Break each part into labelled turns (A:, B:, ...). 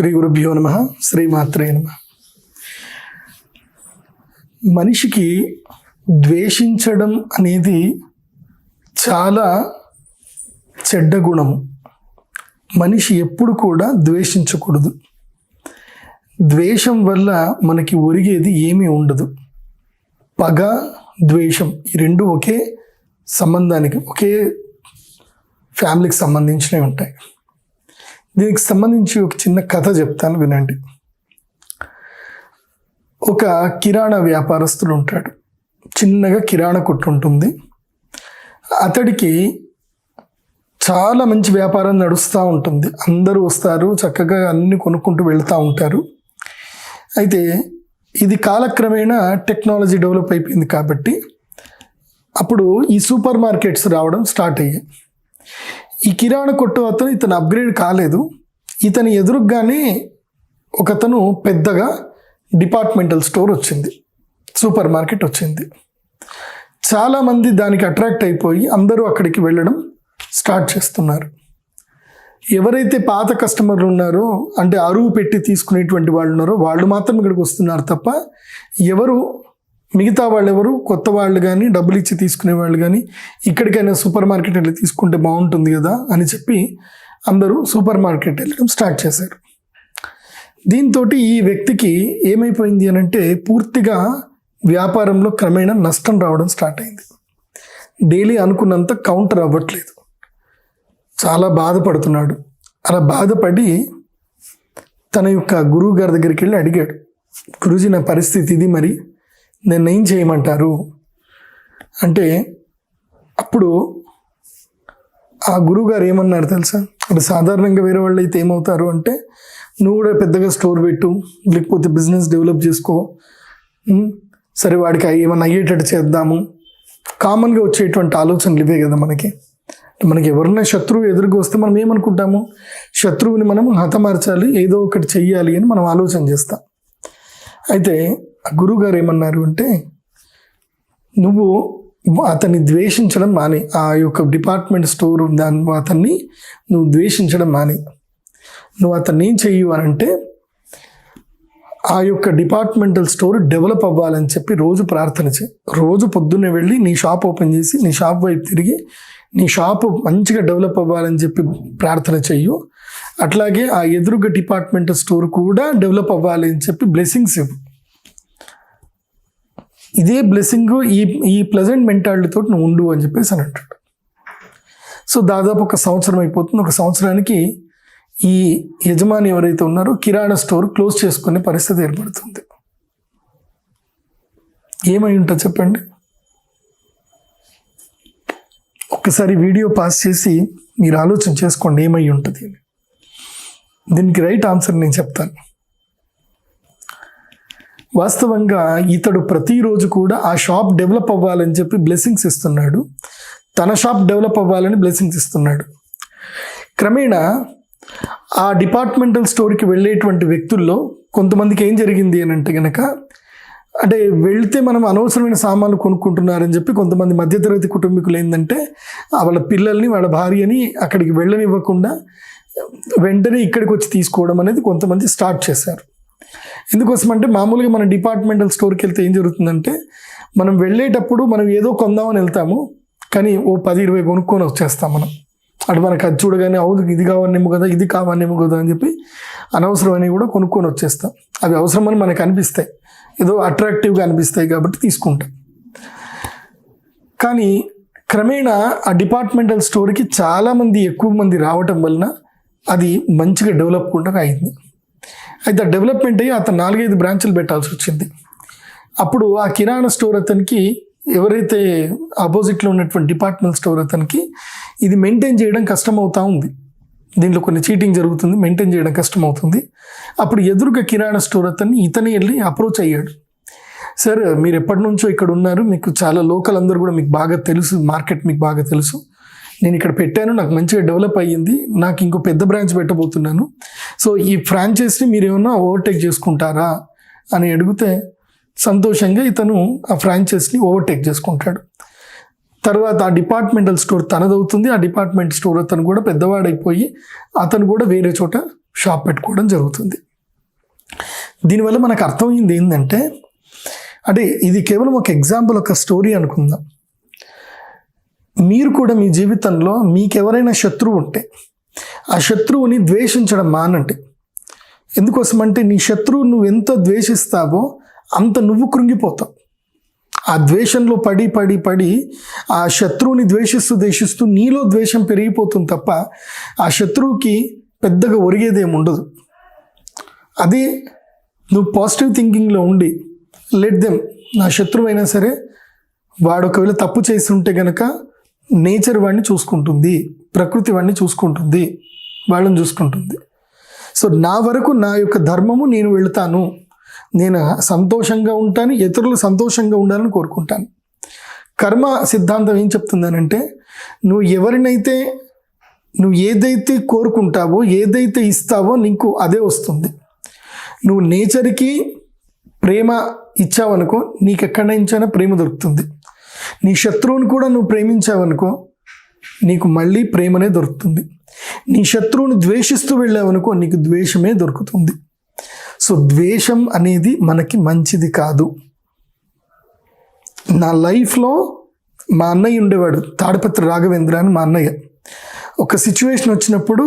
A: శ్రీ గురుభ్యో నమ శ్రీమాత్రే నమ. మనిషికి ద్వేషించడం అనేది చాలా చెడ్డ గుణము. మనిషి ఎప్పుడు కూడా ద్వేషించకూడదు. ద్వేషం వల్ల మనకి ఒరిగేది ఏమీ ఉండదు. పగ ద్వేషం ఈ రెండు ఒకే సంబంధానికి ఒకే ఫ్యామిలీకి సంబంధించినవి ఉంటాయి. దీనికి సంబంధించి ఒక చిన్న కథ చెప్తాను వినండి. ఒక కిరాణా వ్యాపారస్తుడు ఉంటాడు. చిన్నగా కిరాణా కొట్టు ఉంటుంది. అతడికి చాలా మంచి వ్యాపారం నడుస్తూ ఉంటుంది. అందరూ వస్తారు చక్కగా అన్ని కొనుక్కుంటూ వెళ్తూ ఉంటారు. అయితే ఇది కాలక్రమేణా టెక్నాలజీ డెవలప్ అయిపోయింది కాబట్టి అప్పుడు ఈ సూపర్ మార్కెట్స్ రావడం స్టార్ట్ అయ్యాయి. ఈ కిరాణా కొట్టు అతను ఇతను అప్గ్రేడ్ కాలేదు. ఇతని ఎదురుగానే ఒకతను పెద్దగా డిపార్ట్మెంటల్ స్టోర్ వచ్చింది. సూపర్ మార్కెట్ వచ్చింది. చాలామంది దానికి అట్రాక్ట్ అయిపోయి అందరూ అక్కడికి వెళ్ళడం స్టార్ట్ చేస్తున్నారు. ఎవరైతే పాత కస్టమర్లు ఉన్నారో అంటే అరువు పెట్టి తీసుకునేటువంటి వాళ్ళు ఉన్నారో వాళ్ళు మాత్రం ఇక్కడికి వస్తున్నారు తప్ప ఎవరు మిగతా వాళ్ళు ఎవరు కొత్త వాళ్ళు కానీ డబ్బులు ఇచ్చి తీసుకునే వాళ్ళు కానీ ఇక్కడికైనా సూపర్ మార్కెట్ వెళ్ళి తీసుకుంటే బాగుంటుంది కదా అని చెప్పి అందరూ సూపర్ మార్కెట్ వెళ్ళడం స్టార్ట్ చేశారు. దీంతో ఈ వ్యక్తికి ఏమైపోయింది అని అంటే పూర్తిగా వ్యాపారంలో క్రమేణా నష్టం రావడం స్టార్ట్ అయింది. డైలీ అనుకున్నంత కౌంటర్ అవ్వట్లేదు. చాలా బాధపడుతున్నాడు. అలా బాధపడి తన యొక్క గురువు గారి దగ్గరికి వెళ్ళి అడిగాడు. గురూజీ నా పరిస్థితి ఇది మరి. నిర్ణయం ఏం చేయమంటారు? అంటే అప్పుడు ఆ గురువుగారు ఏమన్నారు తెలుసా? అంటే సాధారణంగా వేరే వాళ్ళు అయితే ఏమవుతారు అంటే నువ్వు కూడా పెద్దగా స్టోర్ పెట్టు లేకపోతే బిజినెస్ డెవలప్ చేసుకో. సరే వాడికి ఏమైనా అయ్యేటట్టు చేద్దాము. కామన్గా వచ్చేటువంటి ఆలోచనలు ఇవే కదా మనకి. మనకి ఎవరైనా శత్రువు ఎదురుకొస్తే వస్తే మనం ఏమనుకుంటాము? శత్రువుని మనం హతమార్చాలి ఏదో ఒకటి చెయ్యాలి అని మనం ఆలోచన చేస్తాం. అయితే గురువుగారు ఏమన్నారు అంటే నువ్వు అతన్ని ద్వేషించడం మాని. ఆ యొక్క డిపార్ట్మెంట్ స్టోర్ దాని అతన్ని నువ్వు ద్వేషించడం మాని. నువ్వు అతన్ని ఏం చెయ్యు అని అంటే ఆ యొక్క డిపార్ట్మెంటల్ స్టోర్ డెవలప్ అవ్వాలని చెప్పి రోజు ప్రార్థన చేయి. రోజు పొద్దున్నే వెళ్ళి నీ షాప్ ఓపెన్ చేసి నీ షాప్ వైపు తిరిగి నీ షాప్ మంచిగా డెవలప్ అవ్వాలని చెప్పి ప్రార్థన చెయ్యు. అట్లాగే ఆ ఎదురుగా డిపార్ట్మెంటల్ స్టోర్ కూడా డెవలప్ అవ్వాలి అని చెప్పి బ్లెస్సింగ్స్ ఇవ్వు. ఇదే బ్లెస్సింగ్ ఈ ఈ ప్లెజెంట్ మెంటాలిటీతో నువ్వు ఉండు అని చెప్పేసి అని అంటాడు. సో దాదాపు ఒక సంవత్సరం అయిపోతుంది. ఒక సంవత్సరానికి ఈ యజమాని ఎవరైతే ఉన్నారో కిరాణా స్టోర్ క్లోజ్ చేసుకునే పరిస్థితి ఏర్పడుతుంది. ఏమై ఉంటుంది చెప్పండి? ఒక్కసారి వీడియో పాస్ చేసి మీరు ఆలోచన చేసుకోండి ఏమై ఉంటుంది అని. దీనికి రైట్ ఆన్సర్ నేను చెప్తాను. వాస్తవంగా ఇతడు ప్రతిరోజు కూడా ఆ షాప్ డెవలప్ అవ్వాలని చెప్పి బ్లెస్సింగ్స్ ఇస్తున్నాడు. తన షాప్ డెవలప్ అవ్వాలని బ్లెస్సింగ్స్ ఇస్తున్నాడు. క్రమేణా ఆ డిపార్ట్మెంటల్ స్టోర్కి వెళ్ళేటువంటి వ్యక్తుల్లో కొంతమందికి ఏం జరిగింది అని అంటే కనుక అంటే వెళ్తే మనం అనవసరమైన సామాన్లు కొనుక్కుంటున్నారని చెప్పి కొంతమంది మధ్యతరగతి కుటుంబీకులు ఏంటంటే వాళ్ళ పిల్లల్ని వాళ్ళ భార్యని అక్కడికి వెళ్ళనివ్వకుండా వెంటనే ఇక్కడికి వచ్చి తీసుకోవడం అనేది కొంతమంది స్టార్ట్ చేశారు. ఎందుకోసం అంటే మామూలుగా మన డిపార్ట్మెంటల్ స్టోర్కి వెళ్తే ఏం జరుగుతుందంటే మనం వెళ్ళేటప్పుడు మనం ఏదో కొందామని వెళ్తాము కానీ ఓ పది ఇరవై కొనుక్కొని వచ్చేస్తాం మనం. అటు మనకు అది చూడగానే అవును ఇది కావాలేమో కదా ఇది కావాలేమో కదా అని చెప్పి అనవసరమైనవి కూడా కొనుక్కొని వచ్చేస్తాం. అవి అవసరమని మనకు అనిపిస్తాయి. ఏదో అట్రాక్టివ్గా అనిపిస్తాయి కాబట్టి తీసుకుంటాం. కానీ క్రమేణా ఆ డిపార్ట్మెంటల్ స్టోర్కి చాలామంది ఎక్కువ మంది రావటం వలన అది మంచిగా డెవలప్ కూడా అయింది. అయితే ఆ డెవలప్మెంట్ అయ్యి అతను నాలుగైదు బ్రాంచులు పెట్టాల్సి వచ్చింది. అప్పుడు ఆ కిరాణా స్టోర్ అతనికి ఎవరైతే ఆపోజిట్లో ఉన్నటువంటి డిపార్ట్మెంట్ స్టోర్ అతనికి ఇది మెయింటైన్ చేయడం కష్టం అవుతా ఉంది. దీంట్లో కొన్ని చీటింగ్ జరుగుతుంది మెయింటైన్ చేయడం కష్టం అవుతుంది అప్పుడు ఎదురుగా కిరాణా స్టోర్ అతన్ని ఇతనే వెళ్ళి అప్రోచ్ అయ్యాడు. సార్ మీరు ఎప్పటి నుంచో ఇక్కడ ఉన్నారు మీకు చాలా లోకల్ అందరూ కూడా మీకు బాగా తెలుసు మార్కెట్ మీకు బాగా తెలుసు. నేను ఇక్కడ పెట్టాను నాకు మంచిగా డెవలప్ అయ్యింది నాకు ఇంకో పెద్ద బ్రాంచ్ పెట్టబోతున్నాను. సో ఈ ఫ్రాంచైజ్ని మీరు ఏమన్నా ఓవర్టేక్ చేసుకుంటారా అని అడిగితే సంతోషంగా ఇతను ఆ ఫ్రాంచైజ్ని ఓవర్టేక్ చేసుకుంటాడు. తర్వాత ఆ డిపార్ట్మెంటల్ స్టోర్ తనదవుతుంది ఆ డిపార్ట్మెంట్ స్టోర్ అతను కూడా పెద్దవాడైపోయి అతను కూడా వేరే చోట షాప్ పెట్టుకోవడం జరుగుతుంది. దీనివల్ల మనకు అర్థమైంది ఏంటంటే అంటే ఇది కేవలం ఒక ఎగ్జాంపుల్ ఒక స్టోరీ అనుకుందాం. మీరు కూడా మీ జీవితంలో మీకు ఎవరైనా శత్రువు ఉంటే ఆ శత్రువుని ద్వేషించడం మానండి. ఎందుకోసమంటే నీ శత్రువు నువ్వు ఎంత ద్వేషిస్తావో అంత నువ్వు కృంగిపోతావు. ఆ ద్వేషంలో పడి పడి పడి ఆ శత్రువుని ద్వేషిస్తూ ద్వేషిస్తూ నీలో ద్వేషం పెరిగిపోతుంది తప్ప ఆ శత్రువుకి పెద్దగా ఒరిగేదేమి ఉండదు. అదే నువ్వు పాజిటివ్ థింకింగ్లో ఉండి లెట్ దెమ్ నా శత్రువు అయినా సరే వాడు ఒకవేళ తప్పు చేసి ఉంటే గనక నేచర్ వాడిని చూసుకుంటుంది ప్రకృతి వాడిని చూసుకుంటుంది వాళ్ళని చూసుకుంటుంది. సో నా వరకు నా యొక్క ధర్మము నేను వెళ్తాను. నేను సంతోషంగా ఉంటాను ఇతరులు సంతోషంగా ఉండాలని కోరుకుంటాను. కర్మ సిద్ధాంతం ఏం చెప్తుందనంటే నువ్వు ఎవరినైతే నువ్వు ఏదైతే కోరుకుంటావో ఏదైతే ఇస్తావో నీకు అదే వస్తుంది. నువ్వు నేచర్కి ప్రేమ ఇచ్చావనుకో నీకు ఎక్కడి నుంచైనా ప్రేమ దొరుకుతుంది. నీ శత్రువుని కూడా నువ్వు ప్రేమించావనుకో నీకు మళ్ళీ ప్రేమనే దొరుకుతుంది. నీ శత్రువుని ద్వేషిస్తూ వెళ్ళావనుకో నీకు ద్వేషమే దొరుకుతుంది. సో ద్వేషం అనేది మనకి మంచిది కాదు. నా లైఫ్లో మా అన్నయ్య ఉండేవాడు తాడిపత్రి రాఘవేంద్ర అని మా అన్నయ్య. ఒక సిచ్యువేషన్ వచ్చినప్పుడు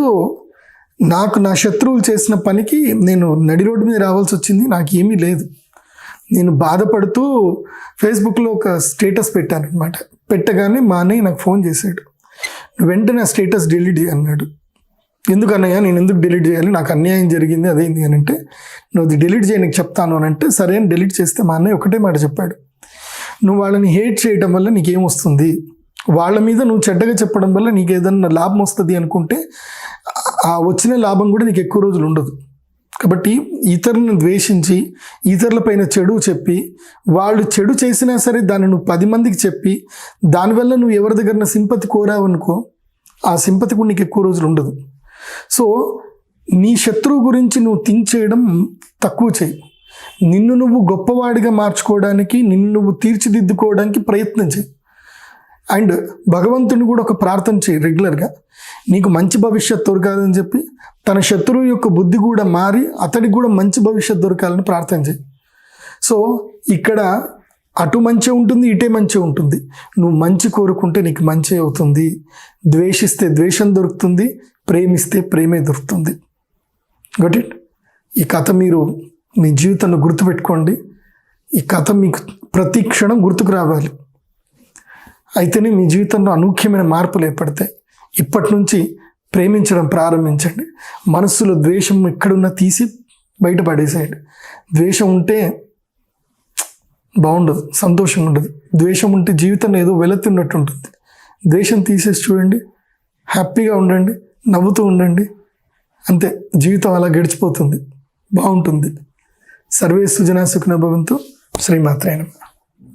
A: నాకు నా శత్రువులు చేసిన పనికి నేను నడి రోడ్డు మీద రావాల్సి వచ్చింది నాకు ఏమీ లేదు. నేను బాధపడుతూ ఫేస్బుక్లో ఒక స్టేటస్ పెట్టాను అనమాట పెట్టగానే మా అన్నయ్య నాకు ఫోన్ చేశాడు. "నువ్వు వెంటనే ఆ స్టేటస్ డిలీట్ అన్నాడు. ఎందుకు అన్నయ్య నేను ఎందుకు డిలీట్ చేయాలి? నాకు అన్యాయం జరిగింది అదేంది అని అంటే నువ్వు అది డిలీట్ చేయడానికి చెప్తాను అని అంటే సరే అని డిలీట్ చేస్తే మా అన్నయ్య ఒకటే మాట చెప్పాడు. నువ్వు వాళ్ళని హేట్ చేయడం వల్ల నీకేం వస్తుంది వాళ్ళ మీద నువ్వు చెడ్డగా చెప్పడం వల్ల నీకు ఏదన్నా లాభం వస్తుంది అనుకుంటే ఆ వచ్చిన లాభం కూడా నీకు ఎక్కువ రోజులు ఉండదు. కాబట్టి ఇతరులను ద్వేషించి ఇతరులపైన చెడు చెప్పి వాళ్ళు చెడు చేసినా సరే దాన్ని నువ్వు పది మందికి చెప్పి దానివల్ల నువ్వు ఎవరి దగ్గర సింపతి కోరావనుకో ఆ సింపతి కూడా నీకు ఎక్కువ రోజులు ఉండదు. సో నీ శత్రువు గురించి నువ్వు థింక్ చేయడం తక్కువ చేయి. నిన్ను నువ్వు గొప్పవాడిగా మార్చుకోవడానికి నిన్ను నువ్వు తీర్చిదిద్దుకోవడానికి ప్రయత్నం చేయి. అండ్ భగవంతుని కూడా ఒక ప్రార్థన చేయి రెగ్యులర్గా. నీకు మంచి భవిష్యత్తు దొరకాలని చెప్పి తన శత్రువు యొక్క బుద్ధి కూడా మారి అతడికి కూడా మంచి భవిష్యత్తు దొరకాలని ప్రార్థన చేయి. సో ఇక్కడ అటు మంచి ఉంటుంది ఇటే మంచి ఉంటుంది. నువ్వు మంచి కోరుకుంటే నీకు మంచి అవుతుంది. ద్వేషిస్తే ద్వేషం దొరుకుతుంది ప్రేమిస్తే ప్రేమే దొరుకుతుంది. గట్ ఇట్ ఈ కథ మీరు మీ జీవితంలో గుర్తుపెట్టుకోండి. ఈ కథ మీకు ప్రతి క్షణం గుర్తుకు రావాలి. అయితేనే మీ జీవితంలో అనూఖ్యమైన మార్పులు ఏర్పడతాయి. ఇప్పటి నుంచి ప్రేమించడం ప్రారంభించండి. మనస్సులో ద్వేషం ఎక్కడున్నా తీసి బయటపడేసేయండి ద్వేషం ఉంటే బాగుండదు సంతోషం ఉండదు. ద్వేషం ఉంటే జీవితంలో ఏదో వెళుతున్నట్టు ఉంటుంది. ద్వేషం తీసేసి చూడండి హ్యాపీగా ఉండండి నవ్వుతూ ఉండండి. అంతే జీవితం అలా గడిచిపోతుంది బాగుంటుంది. సర్వే సుజనా సుఖనభవంతో భవంతు.